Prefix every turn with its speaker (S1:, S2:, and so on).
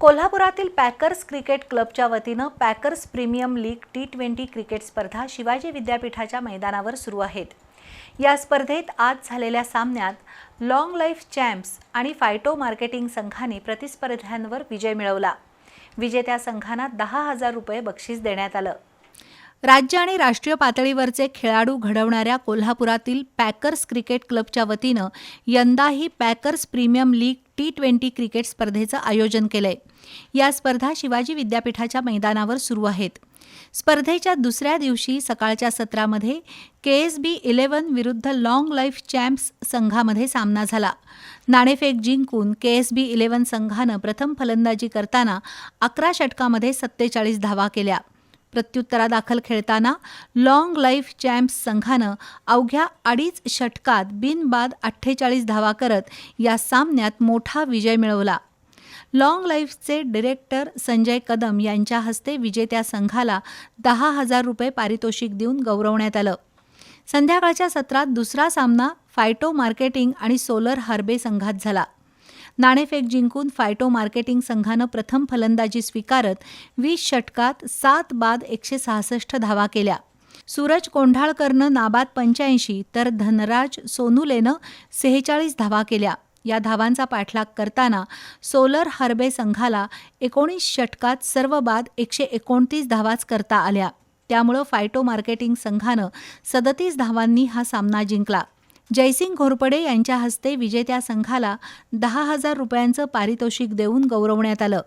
S1: कोल्हापुरातील packers cricket क्लबच्या वतीनं Packers premium league T twenty cricket स्पर्धा शिवाजी विद्यापीठाच्या मैदानावर सुरू आहेत. या स्पर्धेत आज झालेल्या सामन्यात लाँग लाईफ चॅम्प्स आणि फायटो मार्केटिंग संघाने प्रतिस्पर्ध्यांवर विजय मिळवला. विजेत्या संघांना दहा हजार रुपये बक्षीस देण्यात आलं. राज्य आणि राष्ट्रीय पातळीवरचे खेळाडू घडवणाऱ्या कोल्हापुरातील पॅकर्स क्रिकेट क्लबच्या वतीनं यंदाही Packers premium league T twenty cricket स्पर्धेचं आयोजन केलंय. या स्पर्धा शिवाजी विद्यापीठाच्या मैदानावर सुरू आहेत. स्पर्धेच्या दुसऱ्या दिवशी सकाळच्या सत्रामध्ये के एस बी इलेव्हन विरुद्ध लाँग लाईफ चॅम्प्स संघामध्ये सामना झाला. नाणेफेक जिंकून के एस बी इलेव्हन संघानं प्रथम फलंदाजी करताना अकरा षटकामध्ये सत्तेचाळीस धावा केल्या. प्रत्युत्तरादाखल खेळताना लाँग लाईफ चॅम्प्स संघानं अवघ्या अडीच षटकात बिनबाद अठ्ठेचाळीस धावा करत या सामन्यात मोठा विजय मिळवला. लाँग लाईफचे डिरेक्टर संजय कदम यांच्या हस्ते विजेत्या संघाला दहा हजार रुपये पारितोषिक देऊन गौरवण्यात आलं. संध्याकाळच्या सत्रात दुसरा सामना फायटो मार्केटिंग आणि सोलर हार्बे संघात झाला. नाणेफेक जिंकून फायटो मार्केटिंग संघानं प्रथम फलंदाजी स्वीकारत वीस षटकात सात बाद एकशे सहासष्ट धावा केल्या. सूरज कोंढाळकरनं नाबाद पंच्याऐंशी तर धनराज सोनुलेनं सेहेचाळीस धावा केल्या. या धावांचा पाठलाग करताना सोलर हर्बे संघाला एकोणीस षटकात सर्व बाद एकशे एकोणतीस धावाच करता आल्या. त्यामुळं फायटो मार्केटिंग संघानं सदतीस धावांनी हा सामना जिंकला. जयसिंग घोरपडे यांच्या हस्ते विजेत्या संघाला दहा हजार रुपयांचं पारितोषिक देऊन गौरवण्यात आलं.